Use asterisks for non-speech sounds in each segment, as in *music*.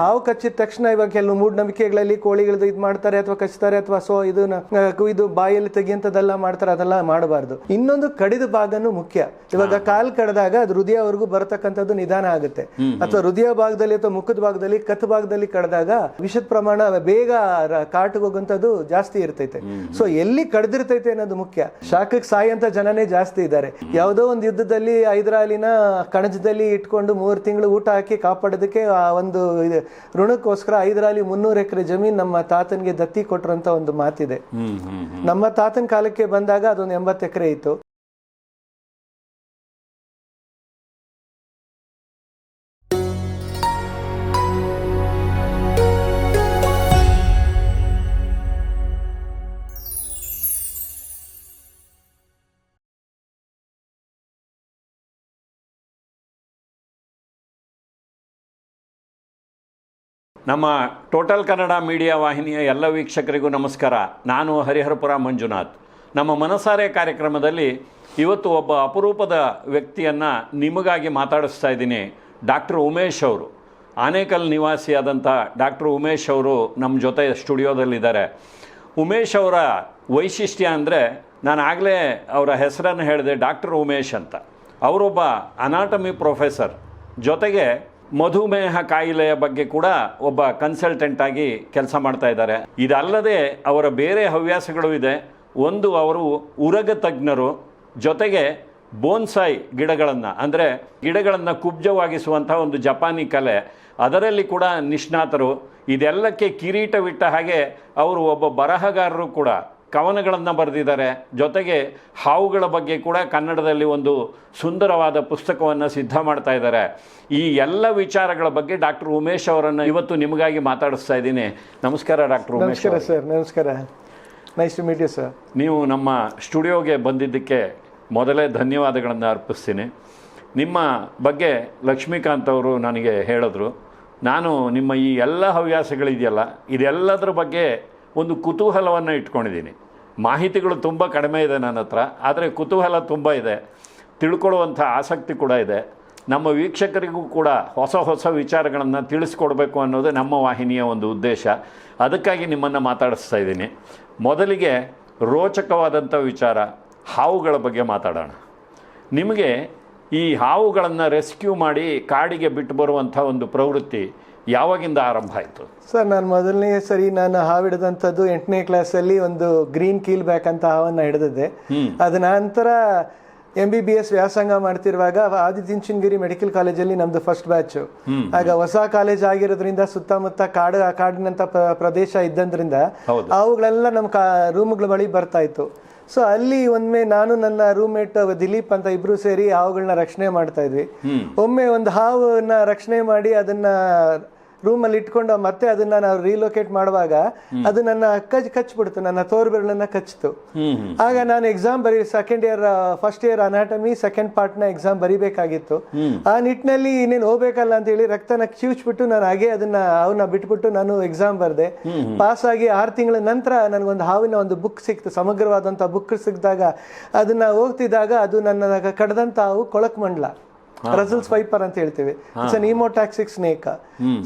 ಹಾವು ಕಚ್ಚಿದ ತಕ್ಷಣ ಇವಾಗ ಕೆಲವು ಮೂಢನಂಬಿಕೆಗಳಲ್ಲಿ ಕೋಳಿಗಳದ್ದು ಇದು ಮಾಡ್ತಾರೆ ಅಥವಾ ಕಚ್ತಾರೆ ಅಥವಾ ಸೊ ಇದನ್ನ ಇದು ಬಾಯಲ್ಲಿ ತೆಗಿಯಂತದೆಲ್ಲ ಮಾಡ್ತಾರೆ ಅದೆಲ್ಲ ಮಾಡಬಾರ್ದು. ಇನ್ನೊಂದು ಕಡಿದ ಭಾಗನು ಮುಖ್ಯ. ಇವಾಗ ಕಾಲ್ ಕಡ್ದಾಗ ಅದು ಹೃದಯವರೆಗೂ ಬರತಕ್ಕಂಥದ್ದು ನಿಧಾನ ಆಗುತ್ತೆ. ಅಥವಾ ಹೃದಯ ಭಾಗದಲ್ಲಿ ಅಥವಾ ಮುಖದ ಭಾಗದಲ್ಲಿ ಕತ್ ಭಾಗದಲ್ಲಿ ಕಡ್ದಾಗ ವಿಷದ ಪ್ರಮಾಣ ಬೇಗ ಕಾಟಿಗೆ ಹೋಗುವಂಥದ್ದು ಜಾಸ್ತಿ ಇರ್ತೈತೆ. ಸೊ ಎಲ್ಲಿ ಕಡ್ದಿರ್ತೈತೆ ಅನ್ನೋದು ಮುಖ್ಯ. ಶಾಖಕ್ಕೆ ಸಾಯಂತ ಜನನೇ ಜಾಸ್ತಿ ಇದ್ದಾರೆ. ಯಾವುದೋ ಒಂದು ಯುದ್ಧದಲ್ಲಿ ಹೈದರಾಲಿನ ಕಣಜದಲ್ಲಿ ಇಟ್ಕೊಂಡು ಮೂರು ತಿಂಗಳು ಊಟ ಹಾಕಿ ಕಾಪಾಡೋದಕ್ಕೆ ಆ ಒಂದು ಇದು ಋಣಕ್ಕೋಸ್ಕರ ಐದರಲ್ಲಿ ಮುನ್ನೂರು ಎಕರೆ ಜಮೀನ್ ನಮ್ಮ ತಾತನಿಗೆ ದತ್ತಿ ಕೊಟ್ರಂತ ಒಂದು ಮಾತಿದೆ. ನಮ್ಮ ತಾತನ ಕಾಲಕ್ಕೆ ಬಂದಾಗ ಅದೊಂದು ಎಂಬತ್ತು ಎಕರೆ ಇತ್ತು ನಮ್ಮ ಟೋಟಲ್ ಕನ್ನಡ ಮೀಡಿಯಾ ವಾಹಿನಿಯ ಎಲ್ಲ ವೀಕ್ಷಕರಿಗೂ ನಮಸ್ಕಾರ. ನಾನು ಹರಿಹರಪುರ ಮಂಜುನಾಥ್. ನಮ್ಮ ಮನಸಾರೆ ಕಾರ್ಯಕ್ರಮದಲ್ಲಿ ಇವತ್ತು ಒಬ್ಬ ಅಪರೂಪದ ವ್ಯಕ್ತಿಯನ್ನು ನಿಮಗಾಗಿ ಮಾತಾಡಿಸ್ತಾ ಇದ್ದೀನಿ. ಡಾಕ್ಟರ್ ಉಮೇಶ್ ಅವರು. ಆನೇಕಲ್ ನಿವಾಸಿಯಾದಂಥ ಡಾಕ್ಟರ್ ಉಮೇಶ್ ಅವರು ನಮ್ಮ ಜೊತೆ ಸ್ಟುಡಿಯೋದಲ್ಲಿದ್ದಾರೆ. ಉಮೇಶ್ ಅವರ ವೈಶಿಷ್ಟ್ಯ ಅಂದರೆ ನಾನು ಆಗಲೇ ಅವರ ಹೆಸರನ್ನು ಹೇಳಿದೆ ಡಾಕ್ಟರ್ ಉಮೇಶ್ ಅಂತ. ಅವರೊಬ್ಬ ಅನಾಟಮಿ ಪ್ರೊಫೆಸರ್. ಜೊತೆಗೆ ಮಧುಮೇಹ ಕಾಯಿಲೆಯ ಬಗ್ಗೆ ಕೂಡ ಒಬ್ಬ ಕನ್ಸಲ್ಟೆಂಟ್ ಆಗಿ ಕೆಲಸ ಮಾಡ್ತಾ ಇದ್ದಾರೆ. ಇದಲ್ಲದೆ ಅವರ ಬೇರೆ ಹವ್ಯಾಸಗಳು ಇದೆ. ಒಂದು, ಅವರು ಉರಗ ತಜ್ಞರು, ಜೊತೆಗೆ ಬೋನ್ಸಾಯಿ ಗಿಡಗಳನ್ನು, ಅಂದರೆ ಗಿಡಗಳನ್ನು ಕುಬ್ಜವಾಗಿಸುವಂಥ ಒಂದು ಜಪಾನಿ ಕಲೆ, ಅದರಲ್ಲಿ ಕೂಡ ನಿಷ್ಣಾತರು. ಇದೆಲ್ಲಕ್ಕೆ ಕಿರೀಟವಿಟ್ಟ ಹಾಗೆ ಅವರು ಒಬ್ಬ ಬರಹಗಾರರು ಕೂಡ ಕವನಗಳನ್ನು ಬರೆದಿದ್ದಾರೆ. ಜೊತೆಗೆ ಹಾವುಗಳ ಬಗ್ಗೆ ಕೂಡ ಕನ್ನಡದಲ್ಲಿ ಒಂದು ಸುಂದರವಾದ ಪುಸ್ತಕವನ್ನು ಸಿದ್ಧ ಮಾಡ್ತಾ ಇದ್ದಾರೆ. ಈ ಎಲ್ಲ ವಿಚಾರಗಳ ಬಗ್ಗೆ ಡಾಕ್ಟರ್ ಉಮೇಶ್ ಅವರನ್ನು ಇವತ್ತು ನಿಮಗಾಗಿ ಮಾತಾಡಿಸ್ತಾ ಇದ್ದೀನಿ. ನಮಸ್ಕಾರ ಡಾಕ್ಟರ್ ಉಮೇಶ್ ನಮಸ್ಕಾರ ಸರ್ ನಮಸ್ಕಾರ. Nice to meet you sir ನೀವು ನಮ್ಮ ಸ್ಟುಡಿಯೋಗೆ ಬಂದಿದ್ದಕ್ಕೆ ಮೊದಲೇ ಧನ್ಯವಾದಗಳನ್ನು ಅರ್ಪಿಸ್ತೀನಿ. ನಿಮ್ಮ ಬಗ್ಗೆ ಲಕ್ಷ್ಮೀಕಾಂತ್ ಅವರು ನನಗೆ ಹೇಳಿದ್ರು. ನಾನು ನಿಮ್ಮ ಈ ಎಲ್ಲ ಹವ್ಯಾಸಗಳಿದೆಯಲ್ಲ ಇದೆಲ್ಲದರ ಬಗ್ಗೆ ಒಂದು ಕುತೂಹಲವನ್ನು ಇಟ್ಕೊಂಡಿದ್ದೀನಿ. ಮಾಹಿತಿಗಳು ತುಂಬ ಕಡಿಮೆ ಇದೆ ನನ್ನ ಹತ್ರ, ಆದರೆ ಕುತೂಹಲ ತುಂಬ ಇದೆ. ತಿಳ್ಕೊಳ್ಳುವಂಥ ಆಸಕ್ತಿ ಕೂಡ ಇದೆ. ನಮ್ಮ ವೀಕ್ಷಕರಿಗೂ ಕೂಡ ಹೊಸ ಹೊಸ ವಿಚಾರಗಳನ್ನು ತಿಳಿಸ್ಕೊಡ್ಬೇಕು ಅನ್ನೋದು ನಮ್ಮ ವಾಹಿನಿಯ ಒಂದು ಉದ್ದೇಶ. ಅದಕ್ಕಾಗಿ ನಿಮ್ಮನ್ನು ಮಾತಾಡಿಸ್ತಾ ಇದ್ದೀನಿ. ಮೊದಲಿಗೆ ರೋಚಕವಾದಂಥ ವಿಚಾರ, ಹಾವುಗಳ ಬಗ್ಗೆ ಮಾತಾಡೋಣ. ನಿಮಗೆ ಈ ಹಾವುಗಳನ್ನು ರೆಸ್ಕ್ಯೂ ಮಾಡಿ ಕಾಡಿಗೆ ಬಿಟ್ಟು ಬರುವಂಥ ಒಂದು ಪ್ರವೃತ್ತಿ ಯಾವಾಗಿಂದ ಆರಂಭ ಆಯಿತು? ಸರ್ ನಾನು ಮೊದಲನೇ ಸರಿ ನಾನು ಹಾವು ಹಿಡಿದಂಥದ್ದು ಎಂಟನೇ ಕ್ಲಾಸಲ್ಲಿ ಒಂದು ಗ್ರೀನ್ ಕೀಲ್ ಬ್ಯಾಕ್ ಅಂತ ಹಾವನ್ನು ಹಿಡಿದಿದ್ದೆ. ಅದ ನಂತರ ಎಂ ಬಿ ಬಿ ಎಸ್ ವ್ಯಾಸಂಗ ಮಾಡ್ತಿರುವಾಗ ಆದಿಚುಂಚನಗಿರಿ ಮೆಡಿಕಲ್ ಕಾಲೇಜಲ್ಲಿ ನಮ್ದು ಫಸ್ಟ್ ಬ್ಯಾಚ್ ಆಗ ಹೊಸ ಕಾಲೇಜ್ ಆಗಿರೋದ್ರಿಂದ ಸುತ್ತಮುತ್ತ ಕಾಡು ಕಾಡಿನಂತ ಪ್ರದೇಶ ಇದ್ದಂದ್ರಿಂದ. ಅವುಗಳೆಲ್ಲ ನಮ್ಮ ಕಾ ರೂಮ್ಗಳ ಬಳಿ ಬರ್ತಾ ಇತ್ತು. ಸೊ ಅಲ್ಲಿ ಒಮ್ಮೆ ನಾನು ನನ್ನ ರೂಮ್ಮೇಟ್ ದಿಲೀಪ್ ಅಂತ ಇಬ್ರು ಸೇರಿ ಹಾವುಗಳನ್ನ ರಕ್ಷಣೆ ಮಾಡ್ತಾ ಇದ್ವಿ. ಒಮ್ಮೆ ಒಂದು ಹಾವನ್ನ ರಕ್ಷಣೆ ಮಾಡಿ ಅದನ್ನ ರೂಮಲ್ಲಿ ಇಟ್ಕೊಂಡು ಮತ್ತೆ ಅದನ್ನ ನಾವು ರೀಲೊಕೇಟ್ ಮಾಡುವಾಗ ಅದು ನನ್ನ ಕಚ್ ಕಚ್ಬಿಡ್ತು ನನ್ನ ತೋರ್ಬೆರಳನ್ನ ಕಚ್ತು ಕಚ್ಚಿತು ಆಗ ನಾನು ಎಕ್ಸಾಮ್ ಬರೀ second year first year anatomy second ಪಾರ್ಟ್ನ exam ಬರಿಬೇಕಾಗಿತ್ತು. ಆ ನಿಟ್ಟಿನಲ್ಲಿ ಇನ್ನೇನು ಹೋಗ್ಬೇಕಲ್ಲ ಅಂತ ಹೇಳಿ ರಕ್ತನ ಕಿವುಚ್ಬಿಟ್ಟು ನಾನು ಹಾಗೆ ಅದನ್ನ ಅವನ್ನ ಬಿಟ್ಬಿಟ್ಟು ನಾನು ಎಕ್ಸಾಮ್ ಬರ್ದೆ. ಪಾಸ್ ಆಗಿ ಆರು ತಿಂಗಳ ನಂತರ ನನಗೊಂದು ಹಾವಿನ ಒಂದು ಬುಕ್ ಸಿಕ್ತು ಸಮಗ್ರವಾದಂಥ ಬುಕ್ ಸಿಕ್ಕಿದಾಗ ಅದನ್ನ ಹೋಗ್ತಿದ್ದಾಗ ಅದು ನನ್ನ ಕಡ್ದಂತ ಹಾವು ಕೊಳಕ್ ಮಂಡ್ಲ. ರಸಲ್ಸ್ ವೈಪರ್ ಅಂತ ಹೇಳ್ತೀವಿ. ಇಟ್ಸ್ ಅನ್ ಇಮೋಟ್ಯಾಕ್ಸಿಕ್ ಸ್ನೇಕ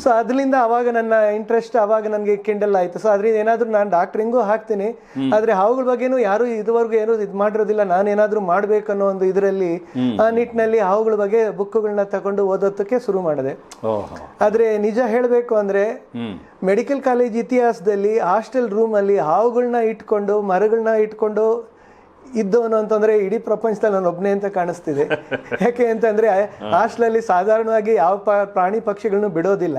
ಸೊ ಅದರಿಂದ ಅವಾಗ ನನ್ನ ಇಂಟ್ರೆಸ್ಟ್ ಅವಾಗ ನನಗೆ ಕಿಂಡಲ್ ಆಯ್ತು. ಸೊ ಅದರಿಂದ ಏನಾದ್ರೂ ನಾನು ಡಾಕ್ಟ್ರಿಂಗು ಹಾಕ್ತೀನಿ. ಆದ್ರೆ ಹಾವುಗಳ ಬಗ್ಗೆನೂ ಯಾರು ಇದುವರೆಗೂ ಏನೋ ಇದು ಮಾಡಿರೋದಿಲ್ಲ. ನಾನು ಏನಾದ್ರೂ ಮಾಡ್ಬೇಕು ಅನ್ನೋ ಒಂದು ಇದರಲ್ಲಿ ಆ ನಿಟ್ಟಿನಲ್ಲಿ ಹಾವುಗಳ ಬಗ್ಗೆ ಬುಕ್ಗಳನ್ನ ತಗೊಂಡು ಓದೋದಕ್ಕೆ ಶುರು ಮಾಡಿದೆ. ಆದ್ರೆ ನಿಜ ಹೇಳಬೇಕು ಅಂದ್ರೆ ಮೆಡಿಕಲ್ ಕಾಲೇಜ್ ಇತಿಹಾಸದಲ್ಲಿ ಹಾಸ್ಟೆಲ್ ರೂಮ್ ಅಲ್ಲಿ ಹಾವುಗಳನ್ನ ಇಟ್ಕೊಂಡು ಮರಗಳನ್ನ ಇಟ್ಕೊಂಡು ಇದ್ದವನು ಅಂತಂದ್ರೆ ಇಡೀ ಪ್ರಪಂಚದಲ್ಲಿ ನಾನು ಒಬ್ಬನೇ ಅಂತ ಕಾಣಿಸ್ತಿದೆ. ಯಾಕೆ ಅಂತಂದ್ರೆ ಹಾಸ್ಟ್ಲಲ್ಲಿ ಸಾಧಾರಣವಾಗಿ ಯಾವ ಪ್ರಾಣಿ ಪಕ್ಷಿಗಳನ್ನು ಬಿಡೋದಿಲ್ಲ.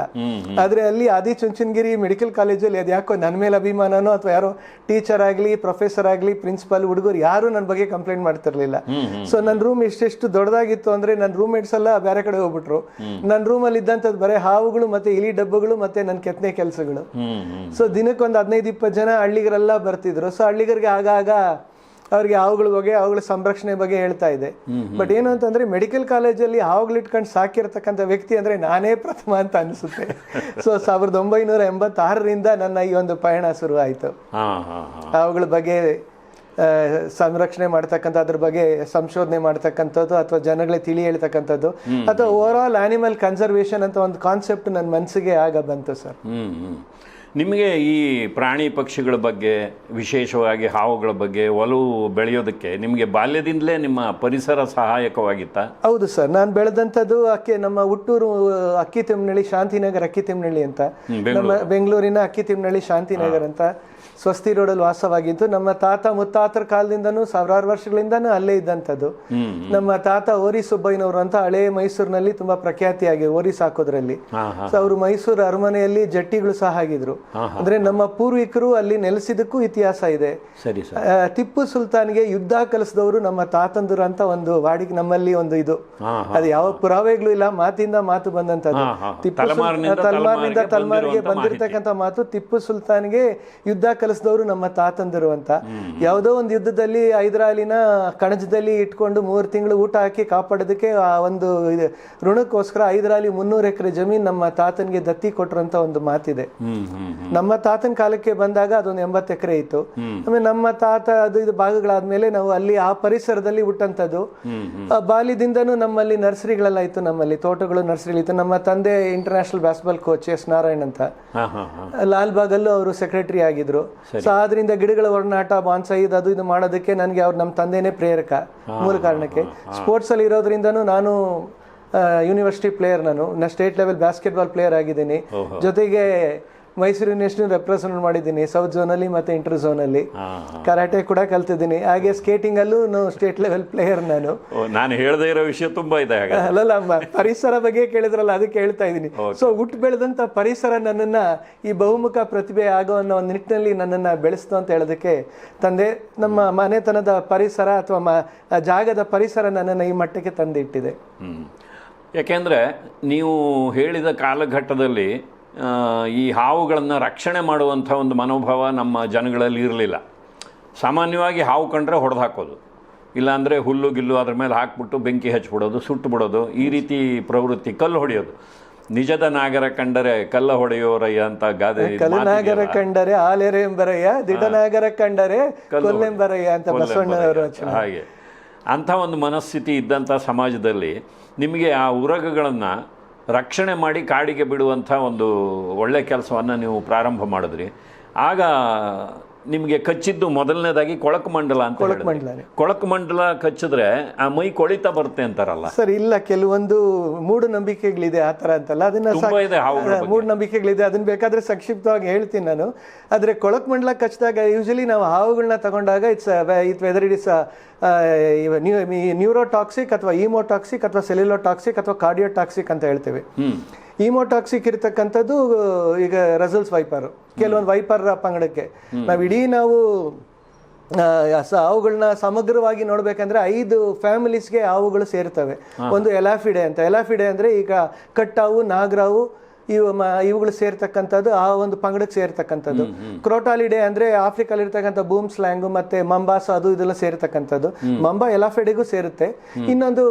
ಆದ್ರೆ ಅಲ್ಲಿ ಆದಿ ಚುಂಚನಗಿರಿ ಮೆಡಿಕಲ್ ಕಾಲೇಜಲ್ಲಿ ಅದು ಯಾಕೋ ನನ್ನ ಮೇಲೆ ಅಭಿಮಾನನೋ ಅಥವಾ ಯಾರೋ ಟೀಚರ್ ಆಗಲಿ ಪ್ರೊಫೆಸರ್ ಆಗಲಿ ಪ್ರಿನ್ಸಿಪಾಲ್ ಹುಡುಗರು ಯಾರು ನನ್ನ ಬಗ್ಗೆ ಕಂಪ್ಲೇಂಟ್ ಮಾಡ್ತಿರ್ಲಿಲ್ಲ. ಸೊ ನನ್ನ ರೂಮ್ ಎಷ್ಟೆಷ್ಟು ದೊಡ್ಡದಾಗಿತ್ತು ಅಂದ್ರೆ ನನ್ನ ರೂಮ್ಮೇಟ್ಸ್ ಎಲ್ಲ ಬೇರೆ ಕಡೆ ಹೋಗ್ಬಿಟ್ರು. ನನ್ನ ರೂಮಲ್ಲಿ ಇದ್ದಂಥದ್ದು ಬರೀ ಹಾವುಗಳು ಮತ್ತೆ ಇಲಿ ಡಬ್ಬಗಳು ಮತ್ತೆ ನನ್ನ ಕೆತ್ತನೆ ಕೆಲಸಗಳು. ಸೊ ದಿನಕ್ಕೊಂದು ಹದಿನೈದು ಇಪ್ಪತ್ತು ಜನ ಹಳ್ಳಿಗರೆಲ್ಲ ಬರ್ತಿದ್ರು. ಸೊ ಹಳ್ಳಿಗರಿಗೆ ಆಗಾಗ ಅವ್ರಿಗೆ ಹಾವುಗಳ ಬಗ್ಗೆ ಅವುಗಳ ಸಂರಕ್ಷಣೆ ಬಗ್ಗೆ ಹೇಳ್ತಾ ಇದೆ ಬಟ್ ಏನು ಅಂತಂದ್ರೆ ಮೆಡಿಕಲ್ ಕಾಲೇಜಲ್ಲಿ ಹಾವುಗಳಿಟ್ಕೊಂಡು ಸಾಕಿರ್ತಕ್ಕಂಥ ವ್ಯಕ್ತಿ ಅಂದ್ರೆ ನಾನೇ ಪ್ರಥಮ ಅಂತ ಅನಿಸುತ್ತೆ. ಸೊ *laughs* ಸಾವಿರದ ಒಂಬೈನೂರ ಎಂಬತ್ತಾರರಿಂದ ನನ್ನ ಈ ಒಂದು ಪಯಣ ಶುರು ಆಯ್ತು ಹಾವುಗಳ ಬಗ್ಗೆ ಸಂರಕ್ಷಣೆ ಮಾಡ್ತಕ್ಕಂಥ ಅದ್ರ ಬಗ್ಗೆ ಸಂಶೋಧನೆ ಮಾಡ್ತಕ್ಕಂಥದ್ದು ಅಥವಾ ಜನಗಳಿಗೆ ತಿಳಿ ಹೇಳ್ತಕ್ಕಂಥದ್ದು ಅಥವಾ ಓವರ್ ಆಲ್ ಆನಿಮಲ್ ಕನ್ಸರ್ವೇಷನ್ ಅಂತ ಒಂದು ಕಾನ್ಸೆಪ್ಟ್ ನನ್ನ ಮನಸ್ಸಿಗೆ ಆಗ ಬಂತು ಸರ್. ನಿಮಗೆ ಈ ಪ್ರಾಣಿ ಪಕ್ಷಿಗಳ ಬಗ್ಗೆ ವಿಶೇಷವಾಗಿ ಹಾವುಗಳ ಬಗ್ಗೆ ಒಲವು ಬೆಳೆಯೋದಕ್ಕೆ ನಿಮಗೆ ಬಾಲ್ಯದಿಂದಲೇ ನಿಮ್ಮ ಪರಿಸರ ಸಹಾಯಕವಾಗಿತ್ತಾ? ಹೌದು ಸರ್ ನಾನು ಬೆಳೆದಂಥದ್ದು ಅಕ್ಕಿ ನಮ್ಮ ಹುಟ್ಟೂರು ಅಕ್ಕಿ ತಿಮ್ಮನಳ್ಳಿ ಶಾಂತಿನಗರ್ ಅಕ್ಕಿ ತಿಮ್ಮನಳ್ಳಿ ಅಂತ. ನಮ್ಮ ಬೆಂಗಳೂರಿನ ಅಕ್ಕಿ ತಿಮ್ಮನಳ್ಳಿ ಶಾಂತಿನಗರ್ ಅಂತ. ಸ್ವಸ್ತಿ ರೋಡಲ್ಲಿ ವಾಸವಾಗಿದ್ದು ನಮ್ಮ ತಾತ ಮುತ್ತಾತರ ಕಾಲದಿಂದನೂ ಸಾವಿರಾರು ವರ್ಷಗಳಿಂದನೂ ಅಲ್ಲೇ ಇದ್ದಂಥದ್ದು. ನಮ್ಮ ತಾತ ಓರಿ ಸುಬ್ಬಯ್ಯನವರು ಅಂತ ಹಳೆ ಮೈಸೂರಿನಲ್ಲಿ ತುಂಬಾ ಪ್ರಖ್ಯಾತಿಯಾಗಿ ಓರಿ ಸಾಕೋದ್ರಲ್ಲಿ. ಸೊ ಅವರು ಮೈಸೂರು ಅರಮನೆಯಲ್ಲಿ ಜಟ್ಟಿಗಳು ಸಹ ಆಗಿದ್ರು. ಅಂದ್ರೆ ನಮ್ಮ ಪೂರ್ವಿಕರು ಅಲ್ಲಿ ನೆಲೆಸಿದಕ್ಕೂ ಇತಿಹಾಸ ಇದೆ. ಟಿಪ್ಪು ಸುಲ್ತಾನ್ಗೆ ಯುದ್ಧ ಕಲಿಸಿದವರು ನಮ್ಮ ತಾತಂದರು ಅಂತ ಒಂದು ವಾಡಿಕೆ ನಮ್ಮಲ್ಲಿ ಒಂದು ಇದು. ಅದು ಯಾವ ಪುರಾವೆಗಳು ಇಲ್ಲ ಮಾತಿಂದ ಮಾತು ಬಂದಂತದ್ದು. ಟಿಪ್ಪು ತಲೆಮಾರಿನಿಂದ ತಲೆಮಾರಿಗೆ ಬಂದಿರತಕ್ಕಂಥ ಮಾತು ಟಿಪ್ಪು ಸುಲ್ತಾನ್ಗೆ ಯುದ್ಧ ಕಲಿಸಿದವರು ನಮ್ಮ ತಾತಂದರು ಅಂತ. ಯಾವುದೋ ಒಂದು ಯುದ್ಧದಲ್ಲಿ ಹೈದರಾಲಿನ ಕಣಜದಲ್ಲಿ ಇಟ್ಕೊಂಡು ಮೂರು ತಿಂಗಳು ಊಟ ಹಾಕಿ ಕಾಪಾಡೋದಕ್ಕೆ ಆ ಒಂದು ಋಣಕ್ಕೋಸ್ಕರ ಹೈದರಾಲಿ ಮುನ್ನೂರು ಎಕರೆ ಜಮೀನು ನಮ್ಮ ತಾತನಿಗೆ ದತ್ತಿ ಕೊಟ್ಟರಂತ ಒಂದು ಮಾತಿದೆ. ನಮ್ಮ ತಾತನ ಕಾಲಕ್ಕೆ ಬಂದಾಗ ಅದೊಂದು ಎಂಬತ್ತು ಎಕರೆ ಇತ್ತು. ಆಮೇಲೆ ನಮ್ಮ ತಾತ ಅದು ಇದು ಭಾಗಗಳಾದ್ಮೇಲೆ ನಾವು ಅಲ್ಲಿ ಆ ಪರಿಸರದಲ್ಲಿ ಆ ಬಾಲ್ಯದಿಂದನೂ ನಮ್ಮಲ್ಲಿ ನರ್ಸರಿಗಳೆಲ್ಲ ಇತ್ತು ನಮ್ಮಲ್ಲಿ ತೋಟಗಳು ನರ್ಸರಿಗಳಿತ್ತು ನಮ್ಮ ತಂದೆ international baseball coach S Narayan ಅಂತ. ಹಾ ಹಾ ಹಾ. ಲಾಲ್ ಬಾಗಲ್ಲೂ ಅವರು ಸೆಕ್ರೆಟರಿ ಆಗಿದ್ರು. ಸೊ ಆದ್ರಿಂದ ಗಿಡಗಳ ಒಡನಾಟ ಬಾನ್ಸಾಯಿ ಇದು ಅದು ಇದು ಮಾಡೋದಕ್ಕೆ ನನಗೆ ಅವ್ರು ನಮ್ಮ ತಂದೆನೇ ಪ್ರೇರಕ. ಮೂಲ ಕಾರಣಕ್ಕೆ. ಸ್ಪೋರ್ಟ್ಸಲ್ಲಿ ಇರೋದ್ರಿಂದನೂ ನಾನು ಯೂನಿವರ್ಸಿಟಿ ಪ್ಲೇಯರ್ ನಾನು. ನಾನು ಸ್ಟೇಟ್ ಲೆವೆಲ್ ಬ್ಯಾಸ್ಕೆಟ್ಬಾಲ್ ಪ್ಲೇಯರ್ ಆಗಿದ್ದೀನಿ. ಜೊತೆಗೆ ಮೈಸೂರು ಯೂನಿವರ್ಸಿಟಿ ರೆಪ್ರೆಸೆಂಟ್ ಮಾಡಿದ್ದೀನಿ ಸೌತ್ ಝೋನಲ್ಲಿ ಮತ್ತೆ ಇಂಟರ್ ಝೋನಲ್ಲಿ ಕರಾಟೆ ಕೂಡ ಕಲ್ತಿದ್ದೀನಿ. ಹಾಗೆ ಸ್ಕೇಟಿಂಗ್ ಅಲ್ಲೂ ಸ್ಟೇಟ್ ಲೆವೆಲ್ ಪ್ಲೇಯರ್ ನಾನು. ನಾನು ಹೇಳದೇ ಇರೋ ವಿಷಯ ತುಂಬಾ ಇದೆ *laughs* ಅಲ್ಲಲ್ಲ ಪರಿಸರ ಬಗ್ಗೆ ಕೇಳಿದ್ರಲ್ಲ ಅದಕ್ಕೆ ಹೇಳ್ತಾ ಇದ್ದೀನಿ. ಸೊ ಹುಟ್ಟು ಬೆಳೆದಂತ ಪರಿಸರ ನನ್ನನ್ನ ಈ ಬಹುಮುಖ ಪ್ರತಿಭೆ ಆಗೋ ಅನ್ನೋ ಒಂದು ನಿಟ್ಟಿನಲ್ಲಿ ನನ್ನನ್ನ ಬೆಳೆಸ್ತು ಅಂತ ಹೇಳೋದಕ್ಕೆ ತಂದೆ ನಮ್ಮ ಮನೆತನದ ಪರಿಸರ ಅಥವಾ ಮ- ಜಾಗದ ಪರಿಸರ ನನ್ನನ್ನು ಈ ಮಟ್ಟಕ್ಕೆ ತಂದಿಟ್ಟಿದೆ. ಯಾಕೆಂದರೆ ನೀವು ಹೇಳಿದ ಕಾಲಘಟ್ಟದಲ್ಲಿ ಈ ಹಾವುಗಳನ್ನು ರಕ್ಷಣೆ ಮಾಡುವಂಥ ಒಂದು ಮನೋಭಾವ ನಮ್ಮ ಜನಗಳಲ್ಲಿ ಇರಲಿಲ್ಲ. ಸಾಮಾನ್ಯವಾಗಿ ಹಾವು ಕಂಡ್ರೆ ಹೊಡೆದು ಹಾಕೋದು ಇಲ್ಲಾಂದರೆ ಹುಲ್ಲು ಗಿಲ್ಲು ಅದ್ರ ಮೇಲೆ ಹಾಕ್ಬಿಟ್ಟು ಬೆಂಕಿ ಹಚ್ಬಿಡೋದು ಸುಟ್ಟು ಬಿಡೋದು ಈ ರೀತಿ ಪ್ರವೃತ್ತಿ ಕಲ್ಲು ಹೊಡೆಯೋದು. ನಿಜದ ನಾಗರ ಕಂಡರೆ ಕಲ್ಲ ಹೊಡೆಯೋರಯ್ಯ ಅಂತ ಗಾದೆ ನಾಗರ. ಕಂಡರೆ ಆಲೆರೆ ಎಂಬರಯ್ಯ ದಿಡನಾಗರ ಕಂಡರೆ ಕೊಲ್ಲೆಂಬರಯ್ಯ ಅಂತ ಬಸವಣ್ಣನವರು ಹಾಗೆ. ಅಂಥ ಒಂದು ಮನಸ್ಥಿತಿ ಇದ್ದಂಥ ಸಮಾಜದಲ್ಲಿ ನಿಮಗೆ ಆ ಉರಗಗಳನ್ನು ರಕ್ಷಣೆ ಮಾಡಿ ಕಾಡಿಗೆ ಬಿಡುವಂಥ ಒಂದು ಒಳ್ಳೆ ಕೆಲಸವನ್ನು ನೀವು ಪ್ರಾರಂಭ ಮಾಡಿದ್ರಿ. ಆಗ ನಿಮಗೆ ಕಚ್ಚಿದ್ದು ಮೊದಲನೇದಾಗಿ ಕೊಳಕು ಮಂಡಲ ಅಂತ ಕೊಳಕು ಮಂಡಲ ಕೊಳಕು ಮಂಡಲ ಕಚ್ಚಿದ್ರೆ ಆ ಮೈ ಕೊಳಿತಾ ಬರುತ್ತೆ ಅಂತಾರಲ್ಲ. ಸರ್ ಇಲ್ಲ ಕೆಲವೊಂದು ಮೂಢನಂಬಿಕೆಗಳಿದೆ ಆ ಥರ ಅಂತಲ್ಲ. ಅದನ್ನ. ಮೂಢನಂಬಿಕೆಗಳಿದೆ ಅದನ್ನ ಬೇಕಾದ್ರೆ ಸಂಕ್ಷಿಪ್ತವಾಗಿ ಹೇಳ್ತೀನಿ ನಾನು. ಆದ್ರೆ ಕೊಳಕು ಮಂಡಲ ಕಚ್ಚಿದಾಗ ಯೂಶಲಿ ನಾವು ಹಾವುಗಳನ್ನ ತಗೊಂಡಾಗ it's it whether it is neurotoxic ಅಥವಾ ಈಮೋಟಾಕ್ಸಿಕ್ ಅಥವಾ ಸೆಲ್ಯುಲೋಟಾಕ್ಸಿಕ್ ಅಥವಾ ಕಾರ್ಡಿಯೋಟಾಕ್ಸಿಕ್ ಅಂತ ಹೇಳ್ತೇವೆ. ಹ್ಮ್ ಈಮೋಟಾಕ್ಸಿಕ್ ಇರತಕ್ಕಂಥದ್ದು ಈಗ ರಸಲ್ಸ್ ವೈಪರ್ ಕೆಲವೊಂದು ವೈಪರ್ ಪಂಗಡಕ್ಕೆ ನಾವು ಇಡೀ ನಾವು ಹಾವುಗಳನ್ನ ಸಮಗ್ರವಾಗಿ ನೋಡ್ಬೇಕಂದ್ರೆ ಐದು ಫ್ಯಾಮಿಲೀಸ್ಗೆ ಹಾವುಗಳು ಸೇರ್ತವೆ. ಒಂದು ಎಲಾಫಿಡೆ ಅಂತ. ಎಲಾಫಿಡೆ ಅಂದ್ರೆ ಈಗ ಕಟ್ಟಾವು ನಾಗರಾವು ಇವು ಇವುಗಳು ಸೇರ್ತಕ್ಕಂಥದ್ದು ಆ ಒಂದು ಪಂಗಡಕ್ಕೆ ಸೇರ್ತಕ್ಕಂಥದ್ದು. ಕ್ರೋಟಾಲಿಡೆ ಅಂದ್ರೆ ಆಫ್ರಿಕಾಲಿ ಇರ್ತಕ್ಕಂಥ ಬೂಮ್ ಸ್ಲ್ಯಾಂಗು ಮತ್ತೆ ಮಂಬಾಸ್ ಅದು ಇದೆಲ್ಲ ಸೇರ್ತಕ್ಕಂಥದ್ದು. ಮಂಬಾ ಎಲಾಫೆಡೆಗೂ ಸೇರುತ್ತೆ. ಇನ್ನೊಂದು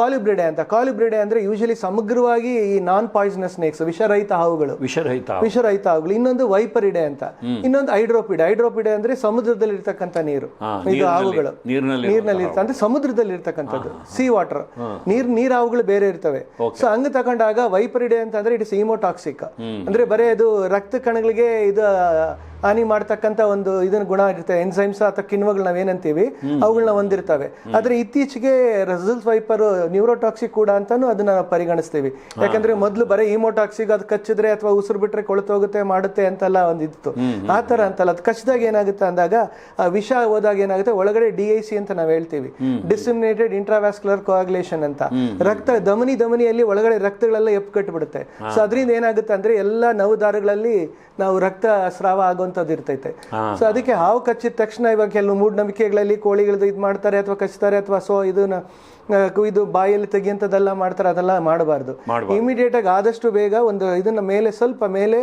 ಕಾಲಿಬ್ರಿಡೆ ಅಂತ. ಕಾಲಿಬ್ರಿಡೆ ಅಂದ್ರೆ ಯೂಶಲಿ ಸಮಗ್ರವಾಗಿ ಈ ನಾನ್ ಪಾಯ್ಸನಸ್ ಸ್ನೇಕ್ಸ್ ವಿಷರಹಿತ ಹಾವುಗಳು. ವಿಷರಹಿತ. ವಿಷರಹಿತ ಹಾವುಗಳು. ಇನ್ನೊಂದು ವೈಪರಿಡೆ ಅಂತ. ಇನ್ನೊಂದು ಹೈಡ್ರೋಪಿಡೆ ಹೈಡ್ರೋಪಿಡೆ ಅಂದ್ರೆ ಸಮುದ್ರದಲ್ಲಿ ಇರ್ತಕ್ಕಂಥ ನೀರು ಇದು ಹಾವುಗಳು. ನೀರಿನಲ್ಲಿ ಅಂದ್ರೆ ಸಮುದ್ರದಲ್ಲಿ ಇರ್ತಕ್ಕಂಥದ್ದು ಸಿ ವಾಟರ್ ನೀರ್ ನೀರ್ ಹಾವುಗಳು ಬೇರೆ ಇರ್ತವೆ. ಸೊ ಹಂಗ ತಗೊಂಡಾಗ ವೈಪರಿಡೆ ಅಂತ ಅಂದ್ರೆ ಇಟ್ ಇಸ್ ಅಂದ್ರೆ ಬರೇ ಇದು ರಕ್ತ ಕಣಗಳಿಗೆ ಇದು ಹಾನಿ ಮಾಡ್ತಕ್ಕಂತ ಒಂದು ಇದನ್ನ ಗುಣ ಇರುತ್ತೆ ಎನ್ಸೈಮ್ಸ್ ಅಥವಾ ಕಿಣ್ವಗಳು ನಾವೇನಂತೀವಿ ಅವುಗಳನ್ನ ಹೊಂದಿರ್ತವೆ. ಆದ್ರೆ ಇತ್ತೀಚೆಗೆ ರೆಸಲ್ಸ್ ವೈಪರ್ ನ್ಯೂರೋಟಾಕ್ಸಿಕ್ ಕೂಡ ಅಂತಾನು ಅದನ್ನ ನಾವು ಪರಿಗಣಿಸ್ತೀವಿ. ಯಾಕಂದ್ರೆ ಮೊದಲು ಬರೀ ಇಮೋಟಾಕ್ಸಿಕ್ ಅದು ಕಚ್ಚಿದ್ರೆ ಅಥವಾ ಉಸಿರು ಬಿಟ್ರೆ ಕೊಳತೋಗುತ್ತೆ ಮಾಡುತ್ತೆ ಅಂತೆಲ್ಲ ಒಂದಿತ್ತು. ಆ ತರ ಅಂತಲ್ಲ. ಅದು ಕಚ್ಚಿದಾಗ ಏನಾಗುತ್ತೆ ಅಂದಾಗ ಆ ವಿಷ ಹೋದಾಗ ಏನಾಗುತ್ತೆ ಒಳಗಡೆ ಡಿ ಐ ಸಿ ಅಂತ ನಾವು ಹೇಳ್ತೀವಿ. ಡಿಸಿಮಿನೇಟೆಡ್ ಇಂಟ್ರಾವ್ಯಾಸ್ಕುಲರ್ ಕೋಆಗ್ಲೇಷನ್ ಅಂತ. ರಕ್ತ ಧಮನಿ ಧಮನಿಯಲ್ಲಿ ಒಳಗಡೆ ರಕ್ತಗಳೆಲ್ಲ ಎಪ್ಪು ಕಟ್ಟಿಬಿಡುತ್ತೆ ಸೊ ಅದರಿಂದ ಏನಾಗುತ್ತೆ ಅಂದ್ರೆ ಎಲ್ಲ ನವದಾರಗಳಲ್ಲಿ ನಾವು ರಕ್ತ ಸ್ರಾವ ಆಗುವಂಥದ್ದು ಇರ್ತೈತೆ. ಸೊ ಅದಕ್ಕೆ ಹಾವು ಕಚ್ಚಿದ ತಕ್ಷಣ ಇವಾಗ ಕೆಲವು ಮೂಢನಂಬಿಕೆಗಳಲ್ಲಿ ಕೋಳಿಗಳದ್ದು ಇದು ಮಾಡ್ತಾರೆ ಅಥವಾ ಕಚ್ತಾರೆ ಅಥವಾ ಸೊ ಇದನ್ನ ಇದು ಬಾಯಲ್ಲಿ ತೆಗಿಯಂಥದ್ದೆಲ್ಲ ಮಾಡ್ತಾರೆ ಅದೆಲ್ಲ ಮಾಡಬಾರ್ದು. ಇಮಿಡಿಯೇಟ್ ಆಗಿ ಆದಷ್ಟು ಬೇಗ ಒಂದು ಇದನ್ನ ಮೇಲೆ ಸ್ವಲ್ಪ ಮೇಲೆ